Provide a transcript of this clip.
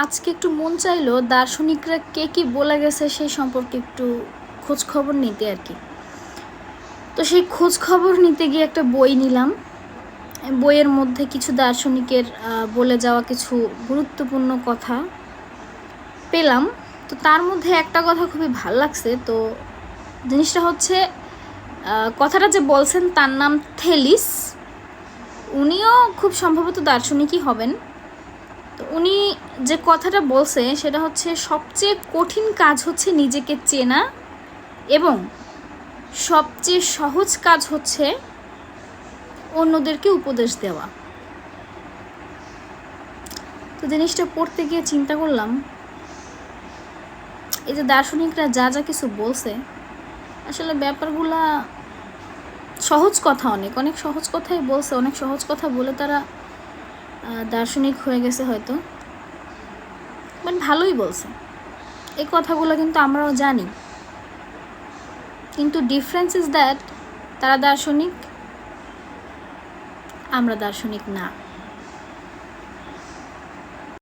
আজকে একটু মন চাইলো দার্শনিকরা কে কি বলে গেছে সেই সম্পর্কে একটু খোঁজ খবর নিতে আর কি। তো সেই খোঁজ খবর নিতে গিয়ে একটা বই নিলাম। বইয়ের মধ্যে কিছু দার্শনিকের বলে যাওয়া কিছু গুরুত্বপূর্ণ কথা পেলাম। তো তার মধ্যে একটা কথা খুবই ভালো লাগছে। তো জিনিসটা হচ্ছে কথাটা যে বলছেন তার নাম থেলিস। উনিও খুব সম্ভবত দার্শনিকই হবেন। তো উনি যে কথাটা বলছে সেটা হচ্ছে, সবচেয়ে কঠিন কাজ হচ্ছে নিজেকে চেনা এবং সবচেয়ে সহজ কাজ হচ্ছে অন্যদেরকে উপদেশ দেওয়া। তো জিনিসটা পড়তে গিয়ে চিন্তা করলাম, এই যে দার্শনিকরা যা যা কিছু বলছে, আসলে ব্যাপারগুলা সহজ কথা অনেক। অনেক সহজ কথাই বলছে, অনেক সহজ কথা বলে তারা দার্শনিক হয়ে গেছে হয়তো। মানে ভালোই বলছে। এই কথাগুলো কিন্তু আমরাও জানি। কিন্তু ডিফারেন্স ইজ দ্যাট তারা দার্শনিক, আমরা দার্শনিক না।